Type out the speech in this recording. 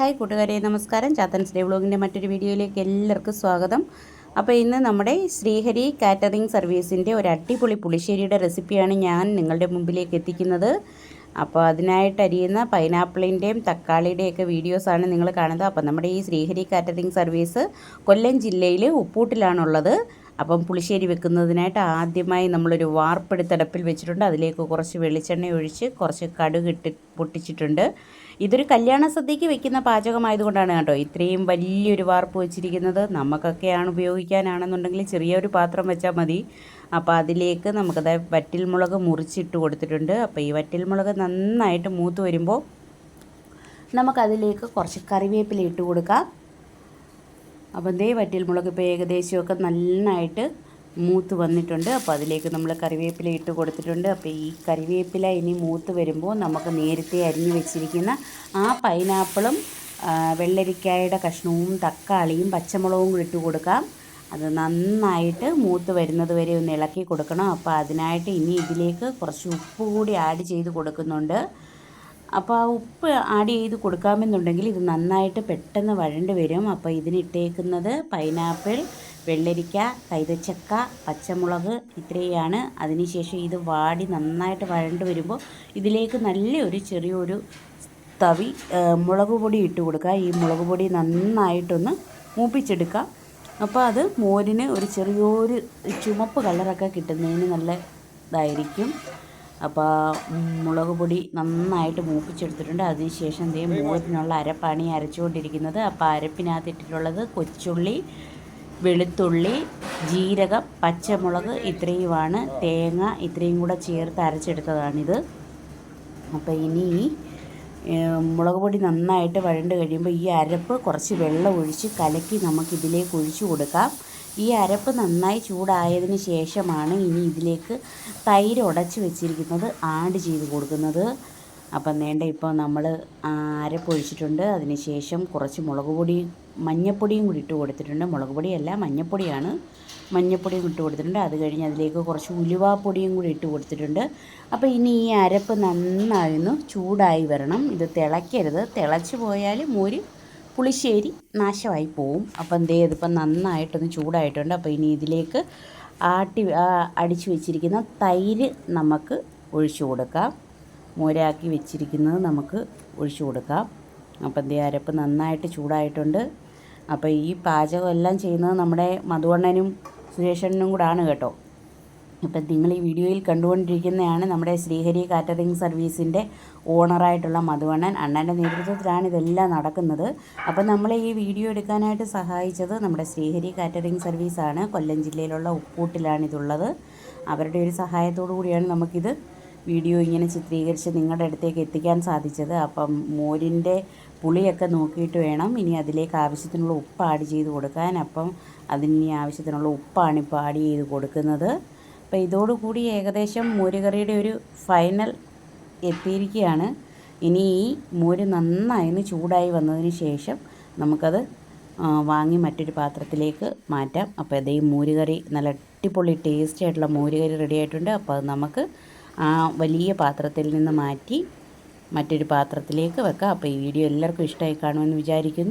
Hi കൂട്ടുകാരെ നമസ്കാരം. ചാത്തൻസ് day വ്ളോഗിന്റെ മറ്റൊരു വീഡിയോയിലേക്ക് എല്ലാവർക്കും സ്വാഗതം. അപ്പോൾ ഇന്ന് നമ്മുടെ ശ്രീഹരി കാറ്ററിംഗ് സർവീസിന്റെ ഒരു അടിപൊളി പുളിശ്ശേരിയുടെ റെസിപ്പിയാണ് ഞാൻ നിങ്ങളുടെ മുമ്പിലേക്ക് എത്തിക്കുന്നത്. അപ്പോൾ അതിനായിട്ട് അരിയുന്ന പൈനാപ്പിളിന്റെയും തക്കാളിയുടെയൊക്കെ വീഡിയോസാണ് നിങ്ങൾ കാണുന്നത്. അപ്പോൾ നമ്മുടെ ഈ ശ്രീഹരി കാറ്ററിംഗ് സർവീസ് കൊല്ലം ജില്ലയിൽ ഉപ്പൂട്ടിലാണുള്ളത്. അപ്പം പുളിശ്ശേരി വെക്കുന്നതിനായിട്ട് ആദ്യമായി നമ്മളൊരു വാർപ്പെടുത്തടപ്പിൽ വെച്ചിട്ടുണ്ട്. അതിലേക്ക് കുറച്ച് വെളിച്ചെണ്ണ ഒഴിച്ച് കുറച്ച് കടുക് ഇട്ട് പൊട്ടിച്ചിട്ടുണ്ട്. ഇതൊരു കല്യാണ സദ്യക്ക് വെക്കുന്ന പാചകമായതുകൊണ്ടാണ് കേട്ടോ. ഇത്രയും വലിയൊരു വാർപ്പ് വെച്ചിരിക്കുന്നത്. നമുക്കൊക്കെയാണ് ഉപയോഗിക്കാനാണെന്നുണ്ടെങ്കിൽ ചെറിയൊരു പാത്രം വെച്ചാൽ മതി. അപ്പോൾ അതിലേക്ക് നമുക്കത് വറ്റിൽമുളക് മുറിച്ചിട്ട് കൊടുത്തിട്ടുണ്ട്. അപ്പോൾ ഈ വറ്റിൽമുളക് നന്നായിട്ട് മൂത്ത് വരുമ്പോൾ നമുക്കതിലേക്ക് കുറച്ച് കറിവേപ്പില ഇട്ട് കൊടുക്കാം. അപ്പം ദേ വറ്റൽമുളക് ഇപ്പോൾ ഏകദേശമൊക്കെ നന്നായിട്ട് മൂത്ത് വന്നിട്ടുണ്ട്. അപ്പോൾ അതിലേക്ക് നമ്മൾ കറിവേപ്പില ഇട്ട് കൊടുത്തിട്ടുണ്ട്. അപ്പോൾ ഈ കറിവേപ്പില ഇനി മൂത്ത് വരുമ്പോൾ നമുക്ക് നേരത്തെ അരിഞ്ഞു വെച്ചിരിക്കുന്ന ആ പൈനാപ്പിളും വെള്ളരിക്കായുടെ കഷ്ണവും തക്കാളിയും പച്ചമുളകും കൂടി ഇട്ട് കൊടുക്കാം. അത് നന്നായിട്ട് മൂത്ത് വരുന്നത് വരെ ഒന്ന് ഇളക്കി കൊടുക്കണം. അപ്പോൾ അതിനായിട്ട് ഇനി ഇതിലേക്ക് കുറച്ച് ഉപ്പ് കൂടി ആഡ് ചെയ്ത് കൊടുക്കുന്നുണ്ട്. അപ്പോൾ ആ ഉപ്പ് ആഡ് ചെയ്ത് കൊടുക്കാമെന്നുണ്ടെങ്കിൽ ഇത് നന്നായിട്ട് പെട്ടെന്ന് വഴണ്ട് വരും. അപ്പോൾ ഇതിനിട്ടേക്കുന്നത് പൈനാപ്പിൾ വെള്ളരിക്ക കൈതച്ചക്ക പച്ചമുളക് ഇത്രയാണ്. അതിനുശേഷം ഇത് വാടി നന്നായിട്ട് വഴണ്ട് വരുമ്പോൾ ഇതിലേക്ക് നല്ലൊരു ചെറിയൊരു തവി മുളക് പൊടി ഇട്ട് കൊടുക്കുക. ഈ മുളക് പൊടി നന്നായിട്ടൊന്ന് മൂപ്പിച്ചെടുക്കുക. അപ്പോൾ അത് മോരിന് ഒരു ചെറിയൊരു ചുമപ്പ് കളറൊക്കെ കിട്ടുന്നതിന് നല്ല ഇതായിരിക്കും. അപ്പോൾ മുളക് പൊടി നന്നായിട്ട് മൂപ്പിച്ചെടുത്തിട്ടുണ്ട്. അതിനുശേഷം ദേ മോരിനുള്ള അരപ്പാണി അരച്ചുകൊണ്ടിരിക്കുന്നത്. അപ്പോൾ അരപ്പിനകത്ത് ഇട്ടിട്ടുള്ളത് കൊച്ചുള്ളി വെളുത്തുള്ളി ജീരകം പച്ചമുളക് ഇത്രയുമാണ്. തേങ്ങ ഇത്രയും കൂടെ ചേർത്ത് അരച്ചെടുത്തതാണിത്. അപ്പോൾ ഇനി മുളക് പൊടി നന്നായിട്ട് വഴണ്ട് കഴിയുമ്പോൾ ഈ അരപ്പ് കുറച്ച് വെള്ളം ഒഴിച്ച് കലക്കി നമുക്കിതിലേക്ക് ഒഴിച്ചു കൊടുക്കാം. ഈ അരപ്പ് നന്നായി ചൂടായതിന് ശേഷമാണ് ഇനി ഇതിലേക്ക് തൈര് ഉടച്ച് വെച്ചിരിക്കുന്നത് ആഡ് ചെയ്ത് കൊടുക്കുന്നത്. അപ്പം വേണ്ട ഇപ്പോൾ നമ്മൾ അരപ്പ് ഒഴിച്ചിട്ടുണ്ട്. അതിന് ശേഷം കുറച്ച് മുളക് പൊടി മഞ്ഞപ്പൊടിയും കൂടി ഇട്ട് കൊടുത്തിട്ടുണ്ട്. മുളക് പൊടിയല്ല മഞ്ഞപ്പൊടിയാണ്. മഞ്ഞപ്പൊടിയും ഇട്ട് കൊടുത്തിട്ടുണ്ട്. അത് കഴിഞ്ഞ് അതിലേക്ക് കുറച്ച് ഉലുവാപ്പൊടിയും കൂടി ഇട്ട് കൊടുത്തിട്ടുണ്ട്. അപ്പോൾ ഇനി ഈ അരപ്പ് നന്നായിരുന്നു ചൂടായി വരണം. ഇത് തിളയ്ക്കരുത്. തിളച്ച് പോയാൽ മോര് പുളിശ്ശേരി നാശമായി പോവും. അപ്പം എന്തേ ഇതിപ്പം നന്നായിട്ടൊന്ന് ചൂടായിട്ടുണ്ട്. അപ്പോൾ ഇനി ഇതിലേക്ക് ആട്ടി അടിച്ചു വെച്ചിരിക്കുന്ന തൈര് നമുക്ക് ഒഴിച്ചു കൊടുക്കാം. മോരാക്കി വെച്ചിരിക്കുന്നത് നമുക്ക് ഒഴിച്ചു കൊടുക്കാം. അപ്പം എന്തേ അരപ്പ് നന്നായിട്ട് ചൂടായിട്ടുണ്ട്. അപ്പോൾ ഈ പാചകം എല്ലാം ചെയ്യുന്നത് നമ്മുടെ മധുവണ്ണനും സുരേഷണ്ണനും കൂടെ ആണ് കേട്ടോ. ഇപ്പം നിങ്ങൾ ഈ വീഡിയോയിൽ കണ്ടുകൊണ്ടിരിക്കുന്നതാണ് നമ്മുടെ ശ്രീഹരി കാറ്ററിംഗ് സർവീസിന്റെ ഓണറായിട്ടുള്ള മധുവണ്ണൻ. അണ്ണന്റെ നേതൃത്വത്തിലാണ് ഇതെല്ലാം നടക്കുന്നത്. അപ്പം നമ്മളെ ഈ വീഡിയോ എടുക്കാനായിട്ട് സഹായിച്ചത് നമ്മുടെ ശ്രീഹരി കാറ്ററിംഗ് സർവീസാണ്. കൊല്ലം ജില്ലയിലുള്ള ഉപ്പൂട്ടിലാണിതുള്ളത്. അവരുടെ ഒരു സഹായത്തോടു കൂടിയാണ് നമുക്കിത് വീഡിയോ ഇങ്ങനെ ചിത്രീകരിച്ച് നിങ്ങളുടെ അടുത്തേക്ക് എത്തിക്കാൻ സാധിച്ചത്. അപ്പം മോരിന്റെ പുളിയൊക്കെ നോക്കിയിട്ട് വേണം ഇനി അതിലേക്ക് ആവശ്യത്തിനുള്ള ഉപ്പ് ആഡ് ചെയ്ത് കൊടുക്കാൻ. അപ്പം അതിന് ആവശ്യത്തിനുള്ള ഉപ്പാണ് ഇപ്പോൾ ആഡ് ചെയ്ത് കൊടുക്കുന്നത്. അപ്പോൾ ഇതോടുകൂടി ഏകദേശം മോരുകറിയുടെ ഒരു ഫൈനൽ എത്തിയിരിക്കുകയാണ്. ഇനി ഈ മോര് നന്നായി ചൂടായി വന്നതിന് ശേഷം നമുക്കത് വാങ്ങി മറ്റൊരു പാത്രത്തിലേക്ക് മാറ്റാം. അപ്പോൾ ഇതേ മോരുകറി നല്ല അടിപൊളി ടേസ്റ്റി ആയിട്ടുള്ള മോരുകറി റെഡി ആയിട്ടുണ്ട്. അപ്പോൾ അത് നമുക്ക് ആ വലിയ പാത്രത്തിൽ നിന്ന് മാറ്റി മറ്റൊരു പാത്രത്തിലേക്ക് വെക്കാം. അപ്പോൾ ഈ വീഡിയോ എല്ലാവർക്കും ഇഷ്ടമായി കാണുമെന്ന് വിചാരിക്കുന്നു.